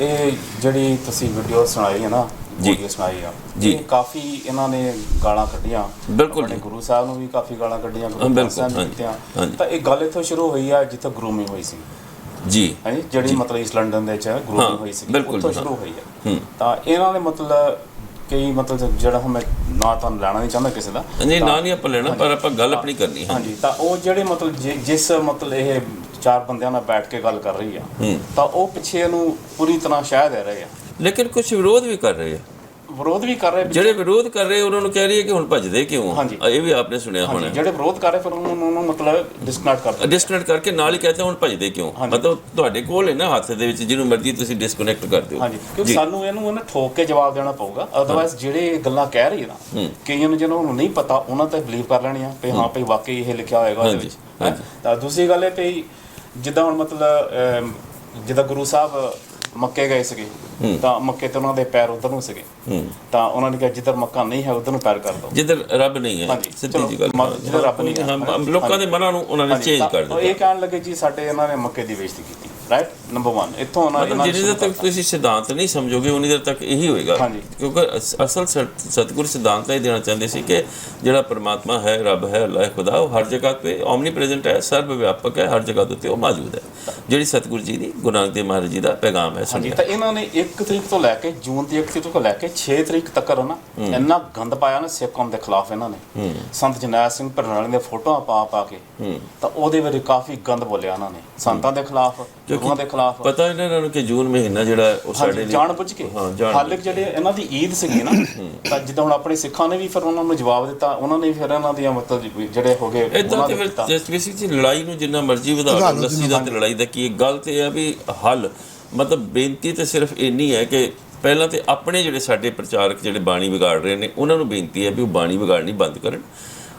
ਇਹ ਜਿਹੜੀ ਤੁਸੀਂ ਵੀਡੀਓ ਸੁਣਾਈ ਹੈ ਨਾ ਜੀ। ਵੀਡੀਓ ਸੁਣਾਈ ਆ ਜੀ। ਇਹ ਕਾਫੀ ਇਹਨਾਂ ਨੇ ਗਾਲਾਂ ਕੱਢੀਆਂ ਬਿਲਕੁਲ ਆਪਣੇ ਜੀ। ਗੁਰੂ ਸਾਹਿਬ ਨੂੰ ਵੀ ਕਾਫੀ ਗਾਲਾਂ ਕੱਢੀਆਂ ਗੁਰੂ ਹਾਂ, ਗ੍ਰੰਥ ਬਿਲਕੁਲ, ਸਾਹਿਬ ਨੂੰ ਹਾਂਜੀ, ਦਿੱਤੀਆਂ ਹਾਂਜੀ। ਤਾਂ ਇਹ ਗੱਲ ਇੱਥੋਂ ਸ਼ੁਰੂ ਹੋਈ ਆ ਜਿੱਥੇ ਗਰੂਮਿੰਗ ਹੋਈ ਸੀ ਜੀ ਹਾਂਜੀ ਜਿਹੜੀ ਮਤਲਬ ਇਸ ਲੰਡਨ ਦੇ ਵਿੱਚ ਹਾਂ, ਗਰੂਮਿੰਗ ਹੋਈ ਸੀ ਬਿਲਕੁਲ ਉੱਥੋਂ ਜੀ, ਹਾਂ। ਸ਼ੁਰੂ ਹੋਈ ਆ ਹੂੰ ਤਾਂ ਇਹਨਾਂ ਨੇ ਮਤਲਬ ਕਈ ਮਤਲਬ ਜਿਹੜਾ ਹੁਣ ਮੈਂ ਨਾ ਤੁਹਾਨੂੰ ਲੈਣਾ ਨਹੀਂ ਚਾਹੁੰਦਾ ਕਿਸੇ ਦਾ ਨਹੀਂ ਤਾਂ- ਨਾ ਨਹੀਂ ਆਪਾਂ ਲੈਣਾ ਪਰ ਆਪਾਂ ਗੱਲ ਆਪਣੀ ਕਰਨੀ ਹੈ ਹਾਂਜੀ ਤਾਂ ਉਹ ਜਿਹੜੇ ਮਤਲਬ ਜਿ- ਜਿਸ ਮਤਲਬ ਇਹ ਚਾਰ ਬੰਦਿਆਂ ਨਾਲ ਬੈਠ ਕੇ ਗੱਲ ਕਰ ਰਹੀ ਆ ਤਾਂ ਉਹ ਪਿੱਛੇ ਇਹਨੂੰ ਪੂਰੀ ਤਰ੍ਹਾਂ ਸ਼ਹਿ ਦੇ ਰਹੇ ਆ। ਲੇਕਿਨ ਕੁਝ ਵਿਰੋਧ ਵੀ ਕਰ ਰਹੇ ਆ। ਵਿਰੋਧ ਵੀ ਕਰ ਰਹੇ ਜਿਹੜੇ ਵਿਰੋਧ ਕਰ ਰਹੇ ਉਹਨਾਂ ਨੂੰ ਕਹਿ ਰਹੀ ਹੈ ਕਿ ਹੁਣ ਭੱਜਦੇ ਕਿਉਂ ਇਹ ਵੀ ਆਪਨੇ ਸੁਣਿਆ ਹੋਣਾ। ਜਿਹੜੇ ਵਿਰੋਧ ਕਰ ਰਹੇ ਫਿਰ ਉਹਨਾਂ ਨੂੰ ਮਤਲਬ ਡਿਸਕਨੈਕਟ ਕਰ ਡਿਸਕਨੈਕਟ ਕਰਕੇ ਨਾਲ ਹੀ ਕਹਤੇ ਹੁਣ ਭੱਜਦੇ ਕਿਉਂ? ਮਤਲਬ ਤੁਹਾਡੇ ਕੋਲ ਹੈ ਨਾ ਹੱਥ ਦੇ ਵਿੱਚ ਜਿਹਨੂੰ ਮਰਜ਼ੀ ਤੁਸੀਂ ਡਿਸਕਨੈਕਟ ਕਰ ਦਿਓ। ਹਾਂਜੀ ਕਿਉਂਕਿ ਸਾਨੂੰ ਇਹਨੂੰ ਉਹਨੇ ਠੋਕ ਕੇ ਜਵਾਬ ਦੇਣਾ ਪਊਗਾ। ਅਦਰਵਾਇਜ਼ ਜਿਹੜੇ ਗੱਲਾਂ ਕਹਿ ਰਹੀ ਹੈ ਨਾ ਕਈਆਂ ਨੂੰ ਜਿਹਨਾਂ ਨੂੰ ਨਹੀਂ ਪਤਾ ਉਹਨਾਂ ਤੇ ਬਲੀਵ ਕਰ ਲੈਣੀਆਂ ਵੀ ਹਾਂ ਭਈ ਵਾਕਈ ਇਹ ਲਿਖਿਆ ਹੋਏਗਾ ਉਹਦੇ ਵਿੱਚ। ਤਾਂ ਦੂਸਰੀ ਗੱਲ ਇਹ ਭਈ ਜਿੱਦਾਂ ਹੁਣ ਮਤਲਬ ਜਿੱਦਾਂ ਗੁਰੂ ਸਾਹਿਬ ਮੱਕੇ ਗਏ ਸੀਗੇ ਤਾਂ ਮੱਕੇ ਤੇ ਉਹਨਾਂ ਦੇ ਪੈਰ ਉਧਰ ਨੂੰ ਸੀਗੇ। ਤਾਂ ਉਹਨਾਂ ਨੇ ਕਿਹਾ ਜਿੱਧਰ ਮੱਕਾ ਨਹੀਂ ਹੈ ਉਧਰ ਨੂੰ ਪੈਰ ਕਰ ਦਿਓ। ਜਿੱਧਰ ਰੱਬ ਨਹੀਂ ਹੈ ਸਿੱਧੀ ਜੀ ਗੱਲ ਜਿੱਧਰ ਰੱਬ ਨਹੀਂ ਹੈ। ਲੋਕਾਂ ਦੇ ਮਨਾਂ ਨੂੰ ਉਹਨਾਂ ਨੇ ਚੇਂਜ ਕਰ ਉਹ ਦਿੱਤਾ ਇਹ ਕਹਿਣ ਲੱਗੇ ਜੀ ਸਾਡੇ ਇਹਨਾਂ ਨੇ ਮੱਕੇ ਦੀ ਬੇਇੱਜ਼ਤੀ ਕੀਤੀ। ਰਾਈਟ ਨੰਬਰ 1 ਇੱਥੋਂ ਉਹਨਾਂ ਮਤਲਬ ਜਿੰਨੀ ਦੇਰ ਤੱਕ ਤੁਸੀਂ ਸਿਧਾਂਤ ਨਹੀਂ ਸਮਝੋਗੇ ਉਨੀ ਦੇਰ ਤੱਕ ਇਹੀ ਹੋਏਗਾ। ਕਿਉਂਕਿ ਅਸ- ਅਸਲ ਸਤ- ਸਤਿਗੁਰ ਸਿਧਾਂਤ ਤਾਂ ਇਹ ਦੇਣਾ ਚਾਹੁੰਦੇ ਸੀ ਕਿ ਜਿਹੜਾ ਪਰਮਾਤਮਾ ਹੈ ਰੱਬ ਹੈ ਅੱਲਾਹ ਖੁਦਾ ਉਹ ਹਰ ਜਗ੍ਹਾ ਤੇ ਓਮਨੀ ਪ੍ਰੈਜ਼ੈਂਟ ਹੈ ਸਰਵ ਵਿਆਪਕ ਹੈ ਹਰ ਜਗ੍ਹਾ ਉੱਤੇ ਉਹ ਮੌਜੂਦ ਹੈ। ਜਿਹੜੀ ਸਤਿਗੁਰੂ ਜੀ ਦੀ ਗੁਰੂ ਨਾਨਕ ਦੇਵ ਮਹਾਰਾਜ ਜੀ ਦਾ ਪੈਗਾਮ ਹੈ ਸੁਣਿਆ। ਤਾਂ ਇਹਨਾਂ ਨੇ 1 ਤਰੀਕ ਤੋਂ ਲੈ ਕੇ ਜੂਨ ਦੀ 1 ਤਰੀਕ ਤੋਂ ਲੈ ਕੇ 6 ਤਰੀਕ ਤੱਕ ਨਾ ਇੰਨਾ ਗੰਦ ਪਾਇਆ ਨਾ ਸਿੱਖ ਕੌਮ ਦੇ ਖਿਲਾਫ ਇਹਨਾਂ ਨੇ। ਸੰਤ ਜਰਨੈਲ ਸਿੰਘ ਭਰਨਾਲੀ ਦੀਆਂ ਫੋਟੋਆਂ ਪਾ ਪਾ ਕੇ ਤਾਂ ਉਹਦੇ ਬਾਰੇ ਕਾਫੀ ਗੰਦ ਬੋਲਿਆ ਇਹਨਾਂ ਨੇ ਸੰਤਾਂ ਦੇ ਖਿਲਾਫ। ਗੁਰੂਆਂ ਦੇ ਖਿਲਾਫ। ਪਤਾ ਇਹਨਾਂ ਨੂੰ ਕਿ ਜੂਨ ਮਹੀਨਾ ਜਿਹੜਾ ਉਹ ਸਾਡੇ ਲਈ ਜਾਣ ਬੁੱਝ ਕੇ। ਹਾਂ, ਜਾਣ ਹਾਲੇ ਜਿਹੜੇ ਇਹਨਾਂ ਦੀ ਈਦ ਸੀਗੀ ਨਾ ਤਾਂ ਜਿੱਦਾਂ ਹੁਣ ਆਪਣੇ ਸਿੱਖਾਂ ਨੇ ਵੀ ਫਿਰ ਉਹਨਾਂ ਨੂੰ ਜਵਾਬ ਦਿੱਤਾ ਉਹਨਾਂ ਨੇ ਵੀ ਫਿਰ ਇਹਨਾਂ ਦੀਆਂ ਮਤਲਬ ਜਿਹੜੇ ਹੋ ਗਏ ਉਹਨਾਂ ਦੇ ਦਿੱਤਾ। ਜਸਟ ਬੇਸਿਕ ਲੜਾਈ ਨੂੰ ਜਿੰਨਾ ਮਰਜ਼ੀ ਵਧਾ ਲਓ ਲੱਸੀ ਦਾ ਤੇ ਲੜਾਈ ਦਾ ਕੀ? ਗੱਲ ਤੇ ਇਹ ਆ ਵੀ ਹੱਲ ਮਤਲਬ ਬੇਨਤੀ ਤੇ ਸਿਰਫ ਇੰਨੀ ਹੈ ਕਿ ਪਹਿਲਾਂ ਤੇ ਆਪਣੇ ਜਿਹੜੇ ਸਾਡੇ ਪ੍ਰਚਾਰਕ ਜਿਹੜੇ ਬਾਣੀ ਵਿਗਾੜ ਰਹੇ ਨੇ ਉਹਨਾਂ ਨੂੰ ਬੇਨਤੀ ਹੈ ਵੀ ਉਹ ਬਾਣੀ ਵਿਗਾੜਨੀ ਬੰਦ ਕਰਨ।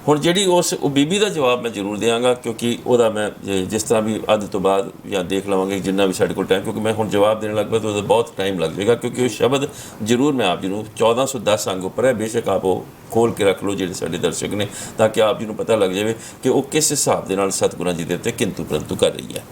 ਹੁਣ ਜਿਹੜੀ ਉਸ, ਉਹ ਬੀਬੀ ਦਾ ਜਵਾਬ ਮੈਂ ਜ਼ਰੂਰ ਦਿਆਂਗਾ ਕਿਉਂਕਿ ਉਹਦਾ ਮੈਂ ਜਿਸ ਤਰ੍ਹਾਂ ਵੀ ਅੱਧ ਤੋਂ ਬਾਅਦ ਜਾਂ ਦੇਖ ਲਵਾਂਗੇ ਜਿੰਨਾ ਵੀ ਸਾਡੇ ਕੋਲ ਟਾਈਮ ਕਿਉਂਕਿ ਮੈਂ ਹੁਣ ਜਵਾਬ ਦੇਣ ਲੱਗ ਪਿਆ ਤਾਂ ਉਹਦਾ ਬਹੁਤ ਟਾਈਮ ਲੱਗ ਜਾਏਗਾ, ਕਿਉਂਕਿ ਉਹ ਸ਼ਬਦ ਜ਼ਰੂਰ ਮੈਂ ਆਪ ਜੀ ਨੂੰ 1410 ਅੰਗ ਉੱਪਰ ਹੈ, ਬੇਸ਼ੱਕ ਆਪ ਉਹ ਖੋਲ ਕੇ ਰੱਖ ਲਓ ਜਿਹੜੇ ਸਾਡੇ ਦਰਸ਼ਕ ਨੇ, ਤਾਂ ਕਿ ਆਪ ਜੀ ਨੂੰ ਪਤਾ ਲੱਗ ਜਾਵੇ ਕਿ ਉਹ ਕਿਸ ਹਿਸਾਬ ਦੇ ਨਾਲ ਸਤਿਗੁਰਾਂ ਜੀ ਦੇ ਉੱਤੇ ਕਿੰਤੂ ਪਰੰਤੂ ਕਰ ਰਹੀ ਹੈ।